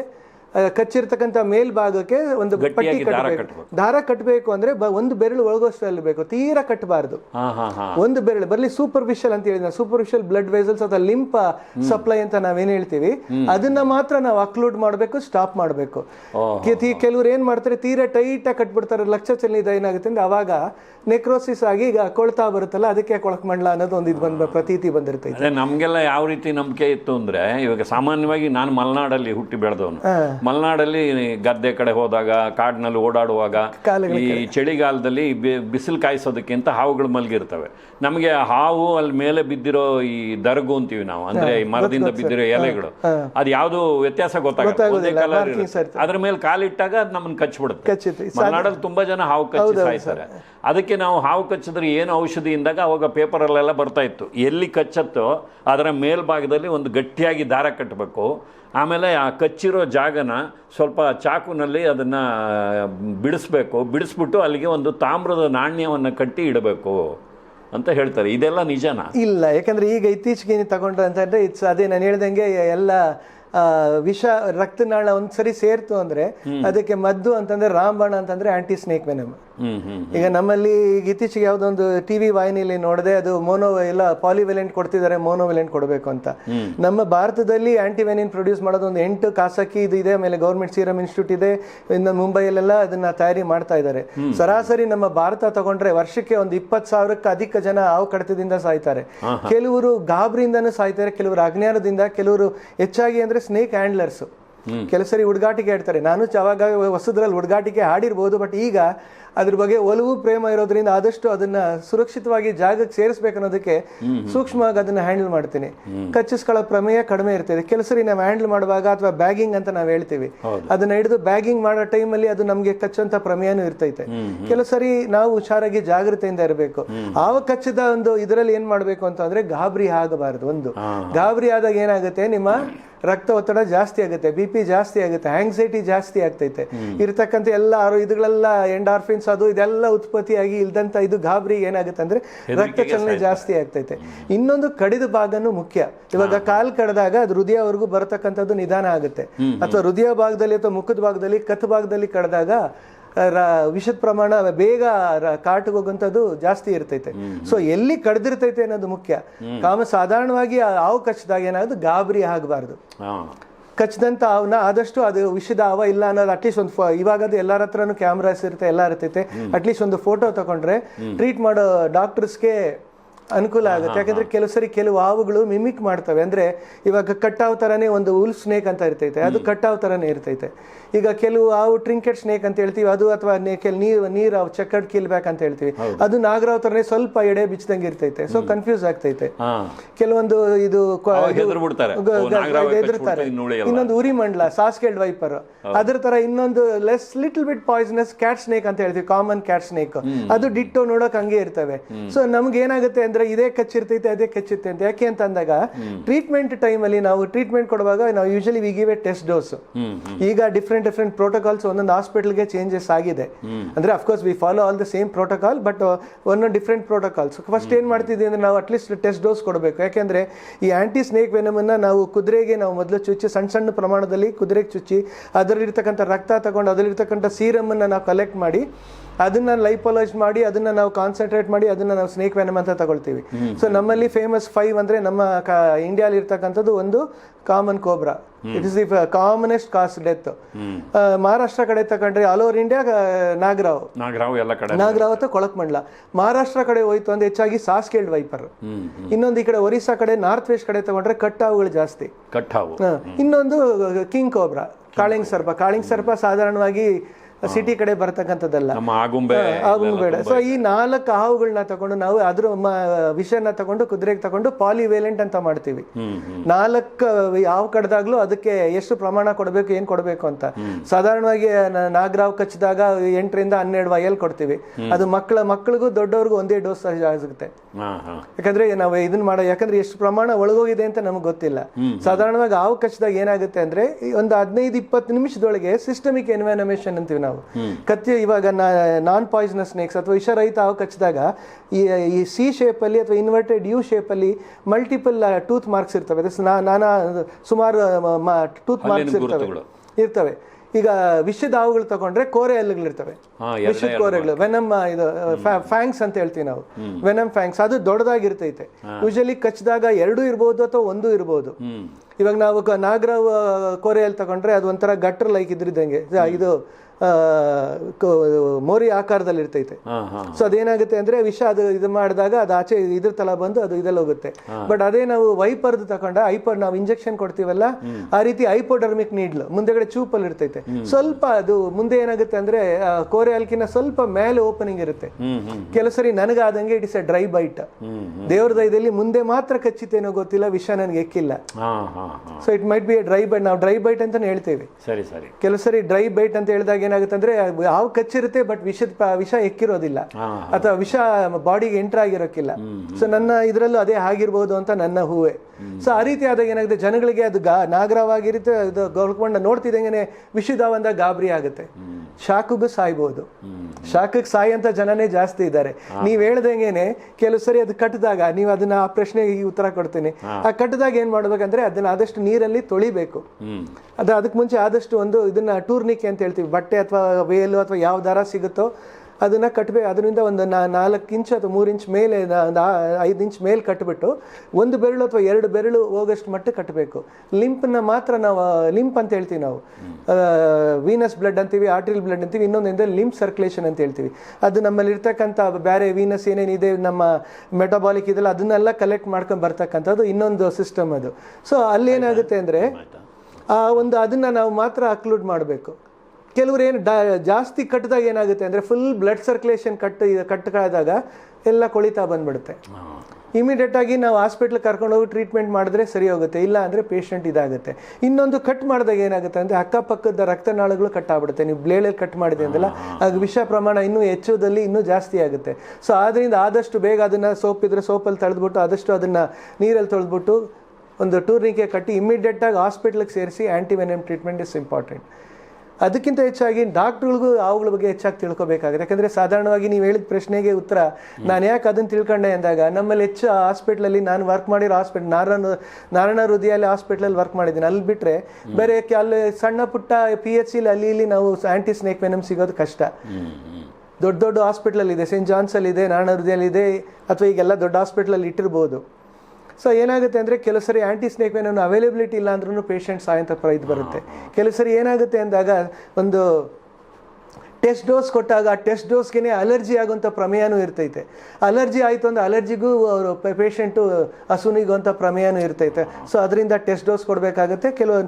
ಕಚ್ಚಿರ್ತಕ್ಕಂಥ ಮೇಲ್ಭಾಗಕ್ಕೆ ಒಂದು ಪಟ್ಟಿ ದಾರ ಕಟ್ಟಬೇಕು. ದಾರ ಕಟ್ಟಬೇಕು ಅಂದ್ರೆ ಒಂದು ಬೆರಳು ಒಳಗೋಷ್ಟು ಬೇಕು. ತೀರಾ ಕಟ್ಟಬಾರದು ಒಂದು ಬೆರಳು. ಬರಲಿ ಸೂಪರ್ಫಿಷಿಯಲ್ ಅಂತ ಹೇಳಿದ್ರೆ ಸೂಪರ್ಫಿಷಿಯಲ್ ಬ್ಲಡ್ ವೆಸಲ್ಸ್ ಅಥವಾ ಲಿಂಪ ಸಪ್ಲೈ ಅಂತ ನಾವೇನ್ ಹೇಳ್ತೀವಿ ಅದನ್ನ ಮಾತ್ರ ನಾವು ಅಕ್ಲೂಡ್ ಮಾಡಬೇಕು ಸ್ಟಾಪ್ ಮಾಡಬೇಕು. ಕೆಲವ್ರು ಏನ್ ಮಾಡ್ತಾರೆ ತೀರಾ ಟೈಟ್ ಆಗಿ ಕಟ್ಬಿಡ್ತಾರೆ. ಲಕ್ಷ ಚೆಲ್ಲಿದ ಏನಾಗುತ್ತೆ ಅಂದ್ರೆ ಅವಾಗ ನೆಕ್ರೋಸಿಸ್ ಆಗಿ ಈಗ ಕೊಳ್ತಾ ಬರುತ್ತಲ್ಲ ಅದಕ್ಕೆ ಕೊಳಕ್ ಮಂಡಲ ಅನ್ನೋದು ಒಂದು ಇದು ಬಂದ ಪ್ರತೀತಿ ಬಂದಿರ್ತೈತೆ ನಮಗೆಲ್ಲ ಯಾವ ರೀತಿ ನಂಬಿಕೆ ಇತ್ತು ಅಂದ್ರೆ ಇವಾಗ ಸಾಮಾನ್ಯವಾಗಿ ನಾನು ಮಲೆನಾಡಲ್ಲಿ ಹುಟ್ಟಿ ಬೆಳೆದವನು. ಮಲೆನಾಡಲ್ಲಿ ಗದ್ದೆ ಕಡೆ ಹೋದಾಗ ಕಾಡಿನಲ್ಲಿ ಓಡಾಡುವಾಗ ಈ ಚಳಿಗಾಲದಲ್ಲಿ ಬಿಸಿಲು ಕಾಯಿಸೋದಕ್ಕಿಂತ ಹಾವುಗಳು ಮಲಗಿರ್ತವೆ. ನಮಗೆ ಹಾವು ಅಲ್ಲಿ ಮೇಲೆ ಬಿದ್ದಿರೋ ಈ ದರಗು ಅಂತೀವಿ ನಾವು ಅಂದ್ರೆ ಈ ಮರದಿಂದ ಬಿದ್ದಿರೋ ಎಲೆಗಳು. ಅದು ಯಾವುದು ವ್ಯತ್ಯಾಸ ಗೊತ್ತಾಗುತ್ತೆ ಅದ್ರ ಮೇಲೆ ಕಾಲಿಟ್ಟಾಗ ಅದು ನಮ್ಮನ್ನು ಕಚ್ಚಿಬಿಡುತ್ತೆ. ಮಲೆನಾಡಲ್ಲಿ ತುಂಬಾ ಜನ ಹಾವು ಕಚ್ಚಿ ಸಾಯ್ತಾರೆ. ಅದಕ್ಕೆ ನಾವು ಹಾವು ಕಚ್ಚಿದ್ರೆ ಏನು ಔಷಧಿ ಇಂದಾಗ ಅವಾಗ ಪೇಪರಲ್ಲೆಲ್ಲ ಬರ್ತಾ ಇತ್ತು. ಎಲ್ಲಿ ಕಚ್ಚತ್ತೋ ಅದರ ಮೇಲ್ಭಾಗದಲ್ಲಿ ಒಂದು ಗಟ್ಟಿಯಾಗಿ ದಾರ ಕಟ್ಟಬೇಕು. ಆಮೇಲೆ ಆ ಕಚ್ಚಿರೋ ಜಾಗನ ಸ್ವಲ್ಪ ಚಾಕುನಲ್ಲಿ ಅದನ್ನು ಬಿಡಿಸ್ಬೇಕು. ಬಿಡಿಸ್ಬಿಟ್ಟು ಅಲ್ಲಿಗೆ ಒಂದು ತಾಮ್ರದ ನಾಣ್ಯವನ್ನು ಕಟ್ಟಿ ಇಡಬೇಕು ಅಂತ ಹೇಳ್ತಾರೆ. ಇದೆಲ್ಲ ನಿಜನ? ಇಲ್ಲ ಯಾಕಂದ್ರೆ ಈಗ ಇತ್ತೀಚೆಗೆ ನೀವು ತಗೊಂಡ್ರೆ ಅಂತಂದ್ರೆ ಇಟ್ಸ್ ಅದೇ ನಾನು ಹೇಳ್ದಂಗೆ ಎಲ್ಲ ವಿಷ ರಕ್ತನಾಳ ಒಂದ್ಸರಿ ಸೇರ್ತು ಅಂದ್ರೆ ಅದಕ್ಕೆ ಮದ್ದು ಅಂತಂದ್ರೆ ರಾಮಬಾಣ ಅಂತಂದ್ರೆ ಆಂಟಿ ಸ್ನೇಕ್ ವೆನಮ್ ಈಗ ನಮ್ಮಲ್ಲಿ ಈಗ ಇತ್ತೀಚೆಗೆ ಯಾವುದೊಂದು ಟಿವಿ ವಾಹಿನಿಯಲ್ಲಿ ನೋಡದೆ ಅದು ಮೋನೋ ಎಲ್ಲ ಪಾಲಿವೆಲೆಂಟ್ ಕೊಡ್ತಿದ್ದಾರೆ ಮೋನೋವೆಲೆಂಟ್ ಕೊಡಬೇಕು ಅಂತ. ನಮ್ಮ ಭಾರತದಲ್ಲಿ ಆಂಟಿವೆನಿನ್ ಪ್ರೊಡ್ಯೂಸ್ ಮಾಡೋದು ಒಂದು ಎಂಟು ಖಾಸಗಿ ಇದು ಇದೆ ಆಮೇಲೆ ಗೌರ್ಮೆಂಟ್ ಸೀರಮ್ ಇನ್ಸ್ಟಿಟ್ಯೂಟ್ ಇದೆ ಇನ್ನು ಮುಂಬೈಯಲ್ಲೆಲ್ಲ ಅದನ್ನ ತಯಾರಿ ಮಾಡ್ತಾ ಇದ್ದಾರೆ. ಸರಾಸರಿ ನಮ್ಮ ಭಾರತ ತಗೊಂಡ್ರೆ ವರ್ಷಕ್ಕೆ ಒಂದು ಇಪ್ಪತ್ತು ಸಾವಿರಕ್ಕೆ ಅಧಿಕ ಜನ ಹಾವು ಕಡಿತದಿಂದ ಸಾಯ್ತಾರೆ. ಕೆಲವರು ಗಾಬರಿಯಿಂದನೂ ಸಾಯ್ತಾರೆ ಕೆಲವರು ಅಜ್ಞಾನದಿಂದ ಕೆಲವರು ಹೆಚ್ಚಾಗಿ ಅಂದ್ರೆ ಸ್ನೇಕ್ ಹ್ಯಾಂಡ್ಲರ್ಸ್ ಕೆಲಸರಿ ಸರಿ ಹುಡುಗಾಟಿಕೆ ಆಡ್ತಾರೆ. ನಾನು ಅವಾಗ ಹೊಸದ್ರಲ್ಲಿ ಹುಡುಗಾಟಿಕೆ ಆಡಿರ್ಬೋದು ಬಟ್ ಈಗ ಅದ್ರ ಬಗ್ಗೆ ಒಲವು ಪ್ರೇಮ ಇರೋದ್ರಿಂದ ಆದಷ್ಟು ಅದನ್ನ ಸುರಕ್ಷಿತವಾಗಿ ಜಾಗಕ್ಕೆ ಸೇರಿಸಬೇಕು ಅನ್ನೋದಕ್ಕೆ ಸೂಕ್ಷ್ಮವಾಗಿ ಅದನ್ನ ಹ್ಯಾಂಡಲ್ ಮಾಡ್ತೀನಿ. ಕಚ್ಚಿಸ್ಕೊಳ್ಳೋ ಪ್ರಮೇಯ ಕಡಿಮೆ ಇರ್ತದೆ. ಕೆಲಸರಿ ಸರಿ ನಾವು ಹ್ಯಾಂಡಲ್ ಮಾಡುವಾಗ ಅಥವಾ ಬ್ಯಾಗಿಂಗ್ ಅಂತ ನಾವು ಹೇಳ್ತೀವಿ. ಅದನ್ನ ಹಿಡಿದು ಬ್ಯಾಗಿಂಗ್ ಮಾಡೋ ಟೈಮಲ್ಲಿ ಅದು ನಮಗೆ ಕಚ್ಚುವಂತ ಪ್ರಮೇಯನೂ ಇರ್ತೈತೆ. ಕೆಲಸರಿ ಸರಿ ನಾವು ಹುಷಾರಾಗಿ ಜಾಗೃತೆಯಿಂದ ಇರಬೇಕು. ಆವ ಕಚ್ಚದ ಒಂದು ಇದರಲ್ಲಿ ಏನ್ ಮಾಡ್ಬೇಕು ಅಂತಂದ್ರೆ ಗಾಬರಿ ಆಗಬಾರದು ಒಂದು. ಗಾಬರಿ ಆದಾಗ ಏನಾಗುತ್ತೆ? ನಿಮ್ಮ ರಕ್ತ ಒತ್ತಡ ಜಾಸ್ತಿ ಆಗುತ್ತೆ ಬಿ ಪಿ ಜಾಸ್ತಿ ಆಗುತ್ತೆ ಆಂಗ್ಸೈಟಿ ಜಾಸ್ತಿ ಆಗ್ತೈತೆ. ಇರತಕ್ಕಂತ ಎಲ್ಲ ಆರೋ ಇದುಗಳೆಲ್ಲ ಎಂಡಾರ್ಫಿನ್ಸ್ ಅದು ಇದೆಲ್ಲ ಉತ್ಪತ್ತಿಯಾಗಿ ಇಲ್ದಂತ ಇದು ಗಾಬರಿ ಏನಾಗುತ್ತೆ ಅಂದ್ರೆ ರಕ್ತ ಚಲನೆ ಜಾಸ್ತಿ ಆಗ್ತೈತೆ. ಇನ್ನೊಂದು ಕಡಿದ ಭಾಗನು ಮುಖ್ಯ. ಇವಾಗ ಕಾಲ್ ಕಡ್ದಾಗ ಅದು ಹೃದಯವರೆಗೂ ಬರತಕ್ಕಂಥದ್ದು ನಿಧಾನ ಆಗುತ್ತೆ. ಅಥವಾ ಹೃದಯ ಭಾಗದಲ್ಲಿ ಅಥವಾ ಮುಖದ ಭಾಗದಲ್ಲಿ ಕತ್ ಭಾಗದಲ್ಲಿ ಕಡ್ದಾಗ ವಿಷದ ಪ್ರಮಾಣ ಬೇಗ ಕಾಟಿಗೆ ಹೋಗುವಂಥದ್ದು ಜಾಸ್ತಿ ಇರ್ತೈತೆ. ಸೊ ಎಲ್ಲಿ ಕಡ್ದಿರ್ತೈತೆ ಅನ್ನೋದು ಮುಖ್ಯ. ಕಾಮ ಸಾಧಾರಣವಾಗಿ ಆ ಹಾವು ಕಚ್ಚಿದಾಗ ಏನಾದ್ರು ಗಾಬರಿ ಆಗಬಾರ್ದು. ಕಚ್ಚಿದಂತ ಅವನ್ನ ಆದಷ್ಟು ಅದು ವಿಷದ ಅವ ಇಲ್ಲ ಅನ್ನೋದು ಅಟ್ಲೀಸ್ಟ್ ಒಂದು ಇವಾಗ ಅದು ಎಲ್ಲರ ಹತ್ರನು ಕ್ಯಾಮ್ರಾಸ್ ಇರುತ್ತೆ. ಎಲ್ಲ ಇರ್ತೈತೆ ಅಟ್ಲೀಸ್ಟ್ ಒಂದು ಫೋಟೋ ತಗೊಂಡ್ರೆ ಟ್ರೀಟ್ ಮಾಡೋ ಡಾಕ್ಟರ್ಸ್ಗೆ ಅನುಕೂಲ ಆಗುತ್ತೆ. ಯಾಕಂದ್ರೆ ಕೆಲವು ಸರಿ ಕೆಲವು ಹಾವುಗಳು ಮಿಮಿಕ್ ಮಾಡ್ತವೆ. ಅಂದ್ರೆ ಇವಾಗ ಕಟ್ಟಾವ್ ತರನೇ ಒಂದು ಉಲ್ ಸ್ನೇಕ್ ಅಂತ ಇರ್ತೈತೆ. ಅದು ಕಟ್ಟಾವ್ ತರನೇ ಇರ್ತೈತೆ. ಈಗ ಕೆಲವು ಹಾವು ಟ್ರಿಂಕೆಟ್ ಸ್ನೇಕ್ ಅಂತ ಹೇಳ್ತೀವಿ. ಅದು ಅಥವಾ ಕೆಲ ನೀರು ನೀರು ಚಕ್ಕಡ್ ಕಿಲ್ಬ್ಯಾಕ್ ಅಂತ ಹೇಳ್ತೀವಿ. ಅದು ನಾಗರಾವ್ ತರನೇ ಸ್ವಲ್ಪ ಎಡೆ ಬಿಚ್ಚದಂಗೆ ಇರ್ತೈತೆ. ಸೊ ಕನ್ಫ್ಯೂಸ್ ಆಗ್ತೈತೆ. ಕೆಲವೊಂದು ಇದು ಎದುರ್ತಾರೆ. ಇನ್ನೊಂದು ಉರಿ ಮಂಡಲ ಸಾಸ್ಕೆಲ್ಡ್ ವೈಪರ್ ಅದ್ರ ತರ ಇನ್ನೊಂದು less little bit poisonous cat snake ಅಂತ ಹೇಳ್ತೀವಿ. ಕಾಮನ್ ಕ್ಯಾಟ್ ಸ್ನೇಕ್ ಅದು ಡಿಟ್ಟೋ ನೋಡಕ್ ಹಂಗೆ ಇರ್ತವೆ. ಸೊ ನಮ್ಗೆ ಏನಾಗುತ್ತೆ ಅಂದ್ರೆ ಇದೇ ಕಚ್ಚಿರ್ತೈತೆ, ಅದೇ ಕಚ್ಚುತ್ತೆ ಅಂತ. ಯಾಕೆ ಅಂತ ಅಂದಾಗ ಟ್ರೀಟ್ಮೆಂಟ್ ಟೈಮಲ್ಲಿ ನಾವು ಟ್ರೀಟ್ಮೆಂಟ್ ಕೊಡುವಾಗ ನಾವು usually we give a test dose ಈಗ ಡಿಫ್ರೆಂಟ್ ಡಿಫ್ರೆಂಟ್ ಪ್ರೋಟೋಕಾಲ್ಸ್ ಒಂದೊಂದು ಹಾಸ್ಪಿಟಲ್ಗೆ ಚೇಂಜಸ್ ಆಗಿದೆ. ಅಂದ್ರೆ of course we follow all the same protocol but ಒಂದೊಂದು ಡಿಫ್ರೆಂಟ್ ಪ್ರೋಟೋಕಾಲ್ಸ್ ಫಸ್ಟ್ ಏನ್ ಮಾಡ್ತಿದ್ವಿ ಅಂದ್ರೆ ನಾವು ಅಟ್ಲೀಸ್ಟ್ ಟೆಸ್ಟ್ ಡೋಸ್ ಕೊಡಬೇಕು. ಯಾಕೆಂದ್ರೆ ಈ ಆಂಟಿ ಸ್ನೇಕ್ ವೆನಮನ್ನ ನಾವು ಕುದುರೆಗೆ ನಾವು ಮೊದಲು ಚುಚ್ಚಿ ಸಣ್ಣ ಸಣ್ಣ ಪ್ರಮಾಣದಲ್ಲಿ ಕುದುರೆಗೆ ಚುಚ್ಚಿ, ಅದರಲ್ಲಿರ್ತಕ್ಕಂಥ ರಕ್ತ ತಗೊಂಡು ಅದರಲ್ಲಿರ್ತಕ್ಕಂಥ ಅನ್ನ ನಾವು ಕಲೆಕ್ಟ್ ಮಾಡಿ, ಅದನ್ನ ಲೈಪೋಲೈಸ್ ಮಾಡಿ, ಅದನ್ನ ನಾವು ಕಾನ್ಸಂಟ್ರೇಟ್ ಮಾಡಿ, ಅದನ್ನ ನಾವು ಸ್ನೇಕ್ ವೆನಮ್ ಅಂತ ತಗೊಳ್ತೀವಿ. ಸೊ ನಮ್ಮಲ್ಲಿ ಫೇಮಸ್ ಫೈವ್ ಅಂದ್ರೆ ನಮ್ಮ ಇಂಡಿಯಾಲಿ ಇರ್ತಕ್ಕಂಥದ್ದು ಒಂದು common cobra it is the commonest cause death Maharashtra ಕಡೆ ತಗೊಂಡ್ರೆ ಆಲ್ ಓವರ್ ಇಂಡಿಯಾ ನಾಗರಾವ್. ನಾಗರಾವ್ ಎಲ್ಲ ಕಡೆ. ನಾಗರಾವ್ ಅಥವಾ ಕೊಳಕ್ಮಂಡ್ಲ ಮಹಾರಾಷ್ಟ್ರ ಕಡೆ ಹೋಯ್ತು ಅಂದ್ರೆ ಹೆಚ್ಚಾಗಿ ಸಾಸ್ಕೇಲ್ಡ್ ವೈಪರ್ ಇನ್ನೊಂದು ಈ ಕಡೆ ಒರಿಸ್ಸಾ ಕಡೆ ನಾರ್ತ್ ವೆಸ್ಟ್ ಕಡೆ ತಗೊಂಡ್ರೆ ಕಟ್ಟಾವುಗಳು ಜಾಸ್ತಿ. ಕಟ್ಟಾವು. ಇನ್ನೊಂದು ಕಿಂಗ್ ಕೋಬ್ರಾ ಕಾಳಿಂಗ್ ಸರ್ಪ. ಕಾಳಿಂಗ್ ಸರ್ಪ ಸಾಧಾರಣವಾಗಿ ಸಿಟಿ ಕಡೆ ಬರ್ತಕ್ಕಂಥದ್ದಲ್ಲ. ನಮ್ಮ ಆಗುಂಬೆ ಆಗುಂಬೆ ಬೇಡ ಸೊ ಈ ನಾಲ್ಕು ಹಾವುಗಳನ್ನ ತಗೊಂಡು ನಾವು ಅದ್ರ ವಿಷನ ತಗೊಂಡು ಕುದುರೆಗೆ ತಗೊಂಡು ಪಾಲಿವೇಲೆಂಟ್ ಅಂತ ಮಾಡ್ತೀವಿ. ನಾಲ್ಕು ಯಾವ ಕಡ್ದಾಗ್ಲೂ ಅದಕ್ಕೆ ಎಷ್ಟು ಪ್ರಮಾಣ ಕೊಡಬೇಕು ಏನ್ ಕೊಡಬೇಕು ಅಂತ. ಸಾಧಾರಣವಾಗಿ ನಾಗರಾವ್ ಕಚ್ಚಿದಾಗ ಎಂಟರಿಂದ ಹನ್ನೆರಡು ವಯಲ್ ಕೊಡ್ತೀವಿ. ಅದು ಮಕ್ಕಳ ಮಕ್ಕಳಿಗೂ ದೊಡ್ಡವ್ರಿಗೂ ಒಂದೇ ಡೋಸ್ ಆಗುತ್ತೆ. ಯಾಕಂದ್ರೆ ನಾವು ಇದನ್ನ ಮಾಡೋ ಯಾಕಂದ್ರೆ ಎಷ್ಟು ಪ್ರಮಾಣ ಒಳಗೋಗಿದೆ ಅಂತ ನಮ್ಗೆ ಗೊತ್ತಿಲ್ಲ. ಸಾಧಾರಣವಾಗಿ ಹಾವು ಕಚ್ಚಿದಾಗ ಏನಾಗುತ್ತೆ ಅಂದ್ರೆ ಒಂದು ಹದಿನೈದು ಇಪ್ಪತ್ತು ನಿಮಿಷದೊಳಗೆ ಸಿಸ್ಟಮಿಕ್ ಎನ್ವೈನಮೇಷನ್ ಅಂತೀವಿ ನಾವು. ಕತ್ತಿ ಇವಾಗ ನಾನ್ ಪಾಯ್ಸನಸ್ ಸ್ನೇಕ್ಸ್ ಅಥವಾ ವಿಷರಹಿತ ಹಾವು ಕಚ್ಚಿದಾಗ ಈ ಈ ಸಿ ಶೇಪಲ್ಲಿ ಅಥವಾ ಇನ್ವರ್ಟೆಡ್ ಯು ಶೇಪಲ್ಲಿ ಮಲ್ಟಿಪಲ್ ಟೂತ್ ಮಾರ್ಕ್ಸ್ ಇರ್ತವೆ. ನಾನಾ ಸುಮಾರು ಟೂತ್ ಮಾರ್ಕ್ಸ್ ಇರ್ತವೆ. ಇರ್ತವೆ. ಈಗ ವಿಷದ ಹಾವುಗಳು ತಗೊಂಡ್ರೆ ಕೋರೆ ಹಲ್ಲುಗಳಿರ್ತವೆ ವಿಷದ ಕೋರೆಗಳು ವೆನಮ್ ಇದು ಫ್ಯಾಂಕ್ಸ್ ಅಂತ ಹೇಳ್ತೀವಿ ನಾವು. ವೆನಮ್ ಫ್ಯಾಂಕ್ಸ್ ಅದು ದೊಡ್ಡದಾಗಿರ್ತೈತೆ. ಯೂಶಲಿ ಕಚ್ಚಿದಾಗ ಎರಡು ಇರ್ಬೋದು ಅಥವಾ ಒಂದು ಇರ್ಬೋದು. ಇವಾಗ ನಾವು ನಾಗರ ಕೋರೆಯಲ್ಲಿ ತಗೊಂಡ್ರೆ ಅದು ಒಂಥರ ಗಟ್ರ ಲೈಕ್ ಇದ್ರಿದ್ದಂಗೆ ಇದು- ಮೋರಿ ಆಕಾರದಲ್ಲಿ ಇರ್ತೈತೆ. ಸೊ ಅದೇನಾಗುತ್ತೆ ಅಂದ್ರೆ ವಿಷ ಅದು ಇದು ಮಾಡಿದಾಗ ಅದು ಆಚೆ ಇದ್ರ ತಲ ಬಂದು ಅದು ಇದೆಲ್ಲ ಹೋಗುತ್ತೆ. ಬಟ್ ಅದೇ ನಾವು ವೈಪರ್ದು ತಗೊಂಡ ಐಪರ್ ನಾವು ಇಂಜೆಕ್ಷನ್ ಕೊಡ್ತೀವಲ್ಲ ಆ ರೀತಿ ಐಪೋಡರ್ಮಿಕ್ ನೀಡ್ಲು ಮುಂದೆಗಡೆ ಚೂಪಲ್ಲಿ ಇರ್ತೈತೆ. ಸ್ವಲ್ಪ ಅದು ಮುಂದೆ ಏನಾಗುತ್ತೆ ಅಂದ್ರೆ ಕೋರೆ ಅಲ್ಕಿನ ಸ್ವಲ್ಪ ಮೇಲೆ ಓಪನಿಂಗ್ ಇರುತ್ತೆ. ಕೆಲಸರಿ ಕೆಲವು ಸರಿ ನನಗಾದಂಗೆ it is a dry bite ದೇವ್ರ ದಯದಲ್ಲಿ ಮುಂದೆ ಮಾತ್ರ ಕಚ್ಚಿತೇನೋ ಗೊತ್ತಿಲ್ಲ ವಿಷ ನನಗೆ ಎಕ್ಕಿಲ್ಲ. So it might be a dry bite ನಾವು ಡ್ರೈ ಬೈಟ್ ಅಂತಾನೆ ಹೇಳ್ತೇವೆ. ಸರಿ ಸರಿ. ಕೆಲವು ಸರಿ ಡ್ರೈ ಬೈಟ್ ಅಂತ ಹೇಳಿದಾಗ ಏನಾಗುತ್ತೆ ಅಂದ್ರೆ ಹಾವು ಕಚ್ಚಿರುತ್ತೆ ಬಟ್ ವಿಷ ವಿಷ ಎಕ್ಕಿರೋದಿಲ್ಲ. ಅಥವಾ ವಿಷ ಬಾಡಿಗೆ ಎಂಟರ್ ಆಗಿರೋಕ್ಕಿಲ್ಲ. ಸೊ ನನ್ನ ಇದರಲ್ಲೂ ಅದೇ ಆಗಿರ್ಬೋದು ಅಂತ ನನ್ನ ಹೂವೆ. ಸೊ ಆ ರೀತಿ ಆದಾಗ ಏನಾಗುತ್ತೆ ಜನಗಳಿಗೆ ಅದು ಗಾ ನಾಗರವಾಗಿರುತ್ತೆ ಅದು ಗೌರ್ಕೊಂಡು ನೋಡ್ತಿದ್ದಂಗೆ ವಿಷದ ಒಂದ ಗಾಬರಿ ಆಗುತ್ತೆ. ಶಾಖಗೂ ಸಾಯ್ಬೋದು. ಶಾಖಕ್ಕೆ ಸಾಯಂತ ಜನನೇ ಜಾಸ್ತಿ ಇದ್ದಾರೆ. ನೀವ್ ಹೇಳ್ದಂಗೆನೆ ಕೆಲವು ಸರಿ ಅದು ಕಟ್ಟಿದಾಗ ನೀವು ಅದನ್ನ ಆ ಪ್ರಶ್ನೆಗೆ ಈ ಉತ್ತರ ಕೊಡ್ತೀನಿ. ಆ ಕಟ್ಟಿದಾಗ ಏನ್ ಮಾಡ್ಬೇಕಂದ್ರೆ ಅದನ್ನ ಆದಷ್ಟು ನೀರಲ್ಲಿ ತೊಳಿಬೇಕು. ಅದ ಅದು ಅದಕ್ಕೆ ಮುಂಚೆ ಆದಷ್ಟು ಒಂದು ಇದನ್ನ ಟೂರ್ನಿಕೆ ಅಂತ ಹೇಳ್ತೀವಿ ಬಟ್ಟೆ ಅಥವಾ ವೇಲು ಅಥವಾ ಯಾವ ದಾರ ಸಿಗುತ್ತೋ ಅದನ್ನು ಕಟ್ಟಬೇಕು ಅದರಿಂದ ಒಂದು ನಾ ನಾಲ್ಕು ಇಂಚ್ ಅಥವಾ ಮೂರು ಇಂಚ್ ಮೇಲೆ ಐದು ಇಂಚ್ ಮೇಲೆ ಕಟ್ಬಿಟ್ಟು ಒಂದು ಬೆರಳು ಅಥವಾ ಎರಡು ಬೆರಳು ಹೋಗೋಷ್ಟು ಮಟ್ಟ ಕಟ್ಟಬೇಕು ಲಿಂಪನ್ನ ಮಾತ್ರ ನಾವು ಲಿಂಪ್ ಅಂತ ಹೇಳ್ತೀವಿ ನಾವು. ವೀನಸ್ ಬ್ಲಡ್ ಅಂತೀವಿ ಆರ್ಟ್ರಿಲ್ ಬ್ಲಡ್ ಅಂತೀವಿ ಇನ್ನೊಂದಿಂದ ಲಿಂಪ್ ಸರ್ಕ್ಯುಲೇಷನ್ ಅಂತ ಹೇಳ್ತೀವಿ. ಅದು ನಮ್ಮಲ್ಲಿ ಇರ್ತಕ್ಕಂಥ ಬೇರೆ ವೀನಸ್ ಏನೇನಿದೆ ನಮ್ಮ ಮೆಟಬಾಲಿಕ್ ಇದೆಲ್ಲ ಅದನ್ನೆಲ್ಲ ಕಲೆಕ್ಟ್ ಮಾಡ್ಕೊಂಡು ಬರ್ತಕ್ಕಂಥದ್ದು ಇನ್ನೊಂದು ಸಿಸ್ಟಮ್ ಅದು. ಸೊ ಅಲ್ಲಿ ಏನಾಗುತ್ತೆ ಅಂದರೆ ಆ ಒಂದು ಅದನ್ನು ನಾವು ಮಾತ್ರ ಅಕ್ಲೂಡ್ ಮಾಡಬೇಕು. ಕೆಲವ್ರು ಏನು ಜಾಸ್ತಿ ಕಟ್ಟಿದಾಗ ಏನಾಗುತ್ತೆ ಅಂದರೆ ಫುಲ್ ಬ್ಲಡ್ ಸರ್ಕ್ಯುಲೇಷನ್ ಕಟ್ ಕಟ್ಟಾದಾಗ ಎಲ್ಲ ಕೊಳಿತಾ ಬಂದ್ಬಿಡುತ್ತೆ. ಇಮಿಡಿಯೇಟಾಗಿ ನಾವು ಹಾಸ್ಪಿಟ್ಲ್ ಕರ್ಕೊಂಡು ಹೋಗಿ ಟ್ರೀಟ್ಮೆಂಟ್ ಮಾಡಿದ್ರೆ ಸರಿ ಹೋಗುತ್ತೆ ಇಲ್ಲ ಅಂದರೆ ಪೇಷಂಟ್ ಇದಾಗುತ್ತೆ. ಇನ್ನೊಂದು ಕಟ್ ಮಾಡಿದಾಗ ಏನಾಗುತ್ತೆ ಅಂದರೆ ಅಕ್ಕಪಕ್ಕದ ರಕ್ತನಾಳಗಳು ಕಟ್ ಆಗ್ಬಿಡುತ್ತೆ. ನೀವು ಬ್ಲೇಡಲ್ಲಿ ಕಟ್ ಮಾಡಿದೆ ಅಂದಲ್ಲ ಅದು ವಿಷ ಪ್ರಮಾಣ ಇನ್ನೂ ಹೆಚ್ಚೋದಲ್ಲಿ ಇನ್ನೂ ಜಾಸ್ತಿ ಆಗುತ್ತೆ. ಸೊ ಆದ್ದರಿಂದ ಆದಷ್ಟು ಬೇಗ ಅದನ್ನು ಸೋಪ್ ಇದ್ರೆ ಸೋಪಲ್ಲಿ ತಳೆದ್ಬಿಟ್ಟು ಆದಷ್ಟು ಅದನ್ನು ನೀರಲ್ಲಿ ತೊಳೆದ್ಬಿಟ್ಟು ಒಂದು ಟೂರ್ನಿಗೆ ಕಟ್ಟಿ ಇಮಿಡಿಯೇಟಾಗಿ ಹಾಸ್ಪಿಟ್ಲಿಗೆ ಸೇರಿಸಿ ಆ್ಯಂಟಿವೆನಮ್ ಟ್ರೀಟ್ಮೆಂಟ್ ಇಸ್ ಇಂಪಾರ್ಟೆಂಟ್ ಅದಕ್ಕಿಂತ ಹೆಚ್ಚಾಗಿ ಡಾಕ್ಟ್ರುಗಳಿಗೂ ಅವುಗಳ ಬಗ್ಗೆ ಹೆಚ್ಚಾಗಿ ತಿಳ್ಕೊಬೇಕಾಗುತ್ತೆ. ಯಾಕಂದರೆ ಸಾಧಾರಣವಾಗಿ ನೀವು ಹೇಳಿದ ಪ್ರಶ್ನೆಗೆ ಉತ್ತರ ನಾನು ಯಾಕೆ ಅದನ್ನು ತಿಳ್ಕೊಂಡೆ ಅಂದಾಗ ನಮ್ಮಲ್ಲಿ ಹೆಚ್ಚು ಹಾಸ್ಪಿಟ್ಲಲ್ಲಿ ನಾನು ವರ್ಕ್ ಮಾಡಿರೋ ಹಾಸ್ಪಿಟ್ಲ್ ನಾರಾಯಣ ನಾರಾಯಣ ಹೃದಯಲ್ಲಿ ಹಾಸ್ಪಿಟ್ಲಲ್ಲಿ ವರ್ಕ್ ಮಾಡಿದ್ದೀನಿ. ಅಲ್ಲಿ ಬಿಟ್ಟರೆ ಬೇರೆ ಅಲ್ಲಿ ಸಣ್ಣ ಪುಟ್ಟ ಪಿ ಎಚ್ ಸಿಲಿ ಅಲ್ಲಿ ಇಲ್ಲಿ ನಾವು ಆ್ಯಂಟಿ ಸ್ನೇಕ್ ವೆನಮ್ ಸಿಗೋದು ಕಷ್ಟ. ದೊಡ್ಡ ದೊಡ್ಡ ಹಾಸ್ಪಿಟ್ಲಲ್ಲಿ ಇದೆ ಸೆಂಟ್ ಜಾನ್ಸಲ್ಲಿ ಇದೆ ನಾರಾಯಣ ಹೃದಯಲ್ಲಿ ಇದೆ ಅಥವಾ ಈಗೆಲ್ಲ ದೊಡ್ಡ ಹಾಸ್ಪಿಟ್ಲಲ್ಲಿ ಇಟ್ಟಿರ್ಬೋದು. ಸೊ ಏನಾಗುತ್ತೆ ಅಂದರೆ ಕೆಲವು ಸರಿ ಆ್ಯಂಟಿ ಸ್ನೇಕ್ ವೇನನ್ನು ಅವೈಲೇಬಿಲಿಟಿ ಇಲ್ಲ ಅಂದ್ರೂ ಪೇಷಂಟ್ ಸಾಯಂತ ಇದು ಬರುತ್ತೆ. ಕೆಲವು ಸರಿ ಏನಾಗುತ್ತೆ ಅಂದಾಗ ಒಂದು ಟೆಸ್ಟ್ ಡೋಸ್ ಕೊಟ್ಟಾಗ ಆ ಟೆಸ್ಟ್ ಡೋಸ್ಗೆ ಅಲರ್ಜಿ ಆಗುವಂಥ ಪ್ರಮೇಯನೂ ಇರ್ತೈತೆ. ಅಲರ್ಜಿ ಆಯಿತು ಅಂದರೆ ಅಲರ್ಜಿಗೂ ಅವರು ಪೇಷಂಟು ಹಸುನಿಗುವಂಥ ಪ್ರಮೇಯನೂ ಇರ್ತೈತೆ. ಸೊ ಅದರಿಂದ ಟೆಸ್ಟ್ ಡೋಸ್ ಕೊಡಬೇಕಾಗುತ್ತೆ. ಕೆಲವು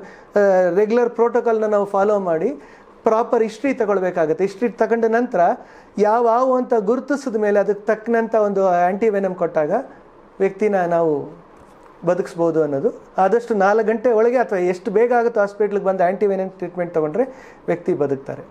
ರೆಗ್ಯುಲರ್ ಪ್ರೋಟೋಕಾಲ್ನ ನಾವು ಫಾಲೋ ಮಾಡಿ ಪ್ರಾಪರ್ ಹಿಸ್ಟ್ರಿ ತಗೊಳ್ಬೇಕಾಗುತ್ತೆ. ಹಿಸ್ಟ್ರಿ ತಗೊಂಡ ನಂತರ ಯಾವ ಅಂತ ಗುರುತಿಸಿದ ಮೇಲೆ ಅದಕ್ಕೆ ತಕ್ಕನಂಥ ಒಂದು ಆ್ಯಂಟಿವೆನಮ್ ಕೊಟ್ಟಾಗ ವ್ಯಕ್ತಿನ ನಾವು ಬದುಕಿಸ್ಬೋದು ಅನ್ನೋದು. ಆದಷ್ಟು ನಾಲ್ಕು ಗಂಟೆ ಒಳಗೆ ಅಥವಾ ಎಷ್ಟು ಬೇಗ ಆಗುತ್ತೋ ಹಾಸ್ಪಿಟ್ಲಿಗೆ ಬಂದು ಆ್ಯಂಟಿವೈನಲ್ ಟ್ರೀಟ್ಮೆಂಟ್ ತೊಗೊಂಡ್ರೆ ವ್ಯಕ್ತಿ ಬದುಕ್ತಾರೆ.